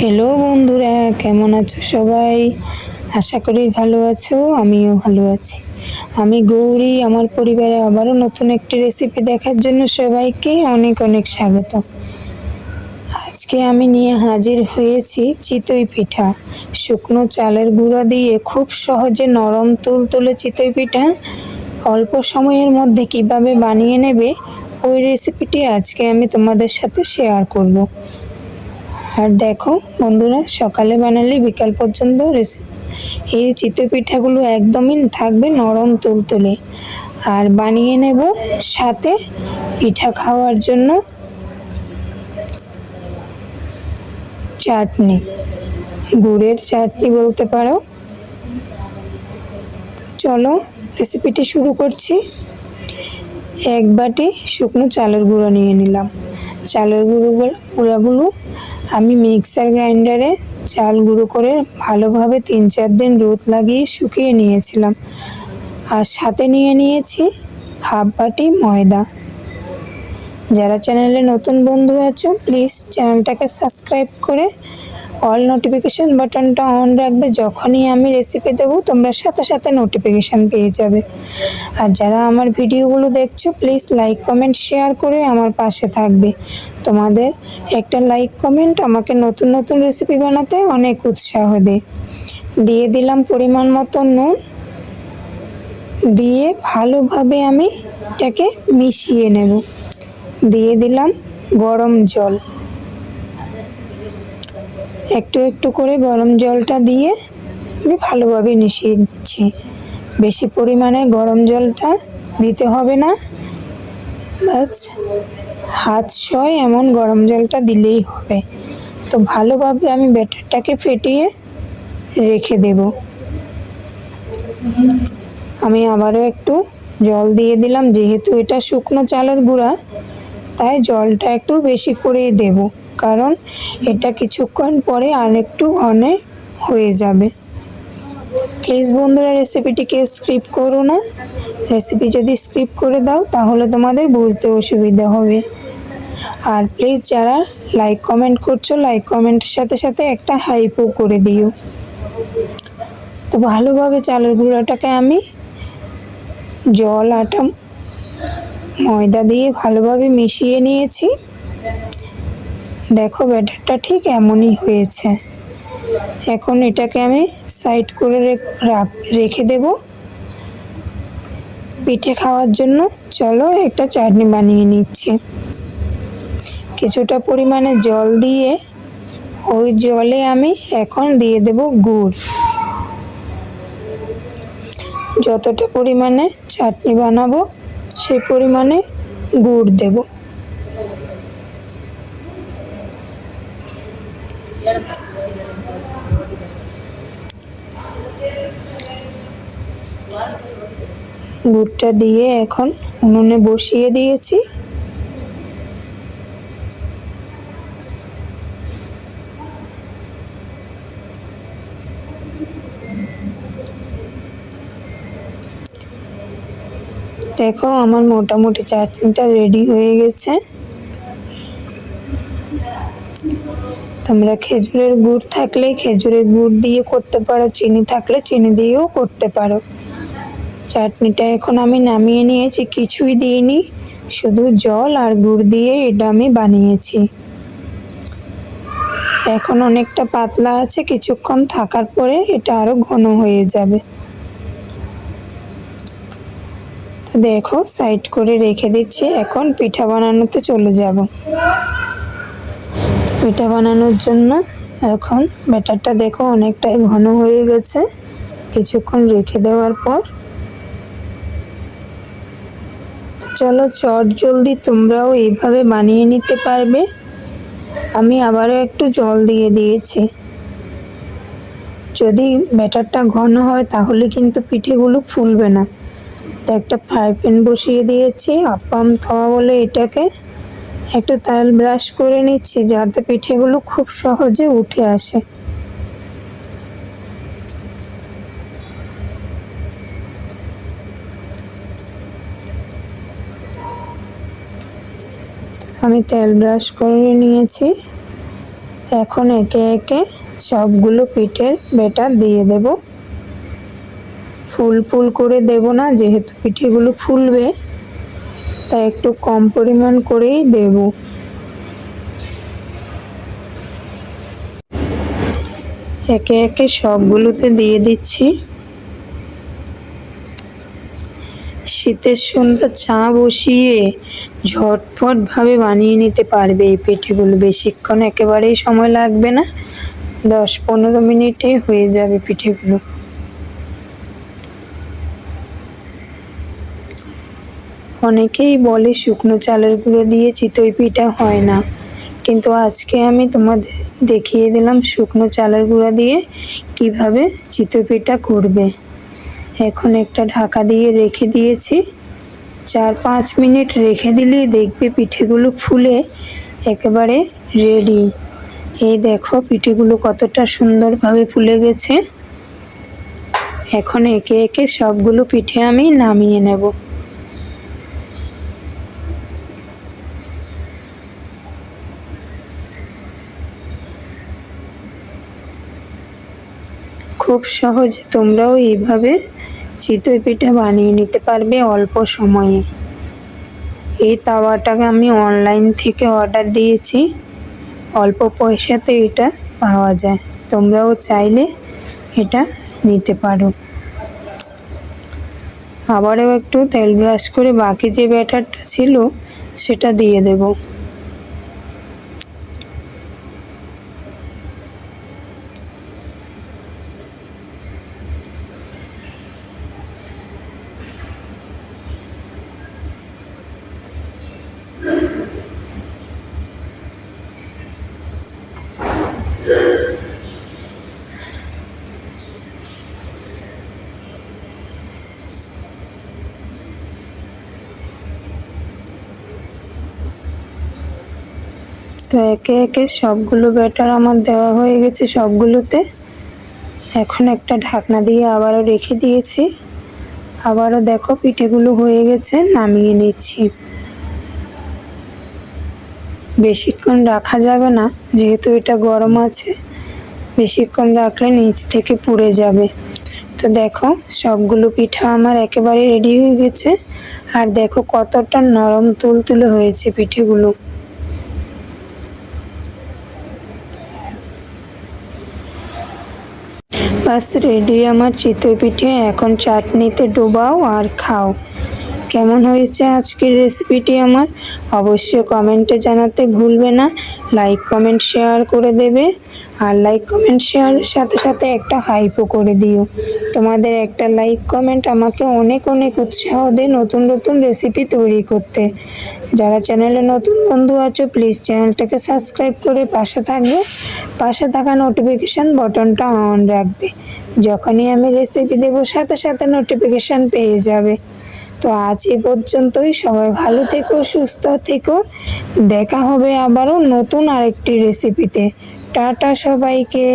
Hello বন্ধুরা, কেমন আছো সবাই? আশা করি ভালো আছো, আমিও ভালো আছি। আমি গৌরী, আমার পরিবারে আবারও নতুন একটি রেসিপি দেখার জন্য সবাইকে অনেক অনেক স্বাগত। আজকে আমি নিয়ে হাজির হয়েছি চিতই পিঠা। শুকনো চালের গুঁড়ো দিয়ে খুব সহজে নরম তুলতুলে চিতই পিঠা। অল্প সময়ের মধ্যে কীভাবে বানিয়ে নেবে, ওই রেসিপিটি আজকে আমি তোমাদের সাথে শেয়ার করব। আর দেখো বন্ধুরা, সকালে বানালে, বিকাল পর্যন্ত রেসি এই চিতই পিঠাগুলো একদমই থাকবে নরম তুলতুলে। আর বানিয়ে নেব সাথে পিঠা খাওয়ার জন্য চাটনি। গুড়ের চাটনি বলতে পারো। চলো রেসিপিটি শুরু করছি। এক বাটি শুকনো চালের গুঁড়ো নিয়ে নিলাম। চালের গুঁড়োগুলো, গুঁড়াগুলো আমি মিক্সার গ্রাইন্ডারে চাল গুঁড়ো করে ভালোভাবে তিন চার দিন রোদ লাগিয়ে শুকিয়ে নিয়েছিলাম। আর সাথে নিয়ে নিয়েছি হাফ বাটি ময়দা। যারা চ্যানেলে নতুন বন্ধু আছো, প্লিজ চ্যানেলটাকে সাবস্ক্রাইব করে অল নোটিফিকেশান বাটনটা অন রাখবে। যখনই আমি রেসিপি দেবো, তোমরা সাথে সাথে নোটিফিকেশান পেয়ে যাবে। আর যারা আমার ভিডিওগুলো দেখছ প্লিজ লাইক কমেন্ট শেয়ার করে আমার পাশে থাকবে। তোমাদের একটা লাইক কমেন্ট আমাকে নতুন নতুন রেসিপি বানাতে অনেক উৎসাহ দেয়। দিয়ে দিলাম পরিমাণ মতো নুন। দিয়ে ভালোভাবে আমি এটাকে মিশিয়ে নেব। দিয়ে দিলাম গরম জল। একটু একটু করে গরম জলটা দিয়ে আমি ভালোভাবে মিশিয়ে দিচ্ছি। বেশি পরিমাণে গরম জলটা দিতে হবে না। বাস হাত ছয় এমন গরম জলটা দিলেই হবে। তো ভালোভাবে আমি ব্যাটারটাকে ফেটিয়ে রেখে দেব। আমি আবারও একটু জল দিয়ে দিলাম, যেহেতু এটা শুকনো চালের গুঁড়া, তাই জলটা একটু বেশি করেই দেবো। কারণ এটা কিছুক্ষণ পরে আরেকটু ঘনে হয়ে যাবে। প্লিজ বন্ধুরা রেসিপিটি কেউ স্ক্রিপ করো না। রেসিপি যদি স্ক্রিপ করে দাও, তাহলে তোমাদের বুঝতে অসুবিধা হবে। আর প্লিজ যারা লাইক কমেন্ট করছ লাইক কমেন্টের সাথে সাথে একটা হাইপও করে দিও। তো ভালোভাবে চালের গুঁড়োটাকে আমি জল, আটা, ময়দা দিয়ে ভালোভাবে মিশিয়ে নিয়েছি। দেখো ব্যাটারটা ঠিক এমনই হয়েছে। এখন এটাকে আমি সাইড করে রেখে দেব। পিঠে খাওয়ার জন্য চলো একটা চাটনি বানিয়ে নিচ্ছি। কিছুটা পরিমাণে জল দিয়ে ওই জলে আমি এখন দিয়ে দেব গুড়। যতটা পরিমাণে চাটনি বানাবো, সেই পরিমাণে গুড় দেবো। গুড়টা দিয়ে এখন উনুনে বসিয়ে দিয়েছি। দেখো, আমার মোটামুটি চাটনিটা রেডি হয়ে গেছে। তোমরা খেজুরের গুড় থাকলে খেজুরের গুড় দিয়ে করতে পারো, চিনি থাকলে চিনি দিয়েও করতে পারো। চাটনিটা এখন আমি নামিয়ে নিয়েছি, কিছুই দিইনি। শুধু জল আর গুড় দিয়ে এটা আমি বানিয়েছি। এখন অনেকটা পাতলা আছে, কিছুক্ষণ থাকার পরে এটা আরও ঘন হয়ে যাবে। তো দেখো, সাইড করে রেখে দিচ্ছি, এখন পিঠা বানানোতে চলে যাব। পিঠা বানানোর জন্য এখন ব্যাটারটা দেখো অনেকটাই ঘন হয়ে গেছে। কিছুক্ষণ রেখে দেওয়ার পর চলো, চট জলদি তোমরাও এইভাবে বানিয়ে নিতে পারবে। আমি আবারও একটু জল দিয়ে দিয়েছি। যদি ব্যাটারটা ঘন হয়, তাহলে কিন্তু পিঠেগুলো ফুলবে না। তো একটা ফ্রাই প্যান বসিয়ে দিয়েছি, আপাম তাওয়া বলে এটাকে। একটু তেল ব্রাশ করে নিচ্ছি, যাতে পিঠেগুলো খুব সহজে উঠে আসে। আমি তেল ব্রাশ করে নিয়েছি। এখন একে একে সবগুলো পিঠের বেটার দিয়ে দেব। ফুল ফুল করে দেব না, যেহেতু পিঠেগুলো ফুলবে, তাই একটু কম পরিমাণ করেই দেব। একে একে সবগুলোতে দিয়ে দিচ্ছি। শীতের সন্ধ্যা চা বসিয়ে ঝটফট ভাবে বানিয়ে নিতে পারবে। এই পিঠেগুলো বেশিক্ষণ একেবারেই সময় লাগবে না। দশ পনেরো মিনিটে হয়ে যাবে পিঠেগুলো অনেকেই বলে শুকনো চালের গুঁড়ো দিয়ে চিতই পিঠা হয় না। কিন্তু আজকে আমি তোমাদের দেখিয়ে দিলাম শুকনো চালের গুঁড়া দিয়ে কীভাবে চিতই পিঠা করবে। এখন একটা ঢাকা দিয়ে রেখে দিয়েছি। চার পাঁচ মিনিট রেখে দিলেই দেখবে পিঠেগুলো ফুলে একেবারে রেডি এই দেখো পিঠেগুলো কতটা সুন্দরভাবে ফুলে গেছে। এখন একে একে সবগুলো পিঠে আমি নামিয়ে নেব। খুব সহজে তোমরাও এইভাবে চিতই পিঠা বানিয়ে নিতে পারবে অল্প সময়ে। এই তাওয়াটাকে আমি অনলাইন থেকে অর্ডার দিয়েছি। অল্প পয়সাতে এটা পাওয়া যায়। তোমরাও চাইলে এটা নিতে পারো। আবারও একটু তেল ব্রাশ করে বাকি যে ব্যাটারটা ছিল, সেটা দিয়ে দেবো। তো একে একে সবগুলো ব্যাটার আমার দেওয়া হয়ে গেছে সবগুলোতে। এখন একটা ঢাকনা দিয়ে আবারও রেখে দিয়েছি। আবারও দেখো পিঠেগুলো হয়ে গেছে, নামিয়ে নিচ্ছি। বেশিক্ষণ রাখা যাবে না, যেহেতু এটা গরম আছে, বেশিক্ষণ রাখলে নিচ থেকে পুড়ে যাবে। তো দেখো সবগুলো পিঠা আমার একেবারে রেডি হয়ে গেছে। আর দেখো কতটা নরম তুলতুলে হয়েছে পিঠেগুলো। বাস রেডি, আমার চিতই পিঠে। এখন চাটনিতে ডোবাও আর খাও। কেমন হয়েছে আজকের রেসিপিটি আমার? অবশ্যই কমেন্টে জানাতে ভুলবে না। লাইক কমেন্ট শেয়ার করে দেবে। আর লাইক কমেন্ট শেয়ারের সাথে সাথে একটা হাইপও করে দিও। তোমাদের একটা লাইক কমেন্ট আমাকে অনেক অনেক উৎসাহ দেয় নতুন নতুন রেসিপি তৈরি করতে। যারা চ্যানেলে নতুন বন্ধু আছো প্লিজ চ্যানেলটাকে সাবস্ক্রাইব করে পাশে থাকবে। পাশে থাকা নোটিফিকেশান বটনটা অন রাখবে। যখনই আমি রেসিপি দেবো, সাথে সাথে নোটিফিকেশান পেয়ে যাবে। তো আজ এ পর্যন্তই। সবাই ভালো থেকো, সুস্থ থেকো। দেখা হবে আবারও নতুন আরেকটি রেসিপিতে টাটা সবাইকে।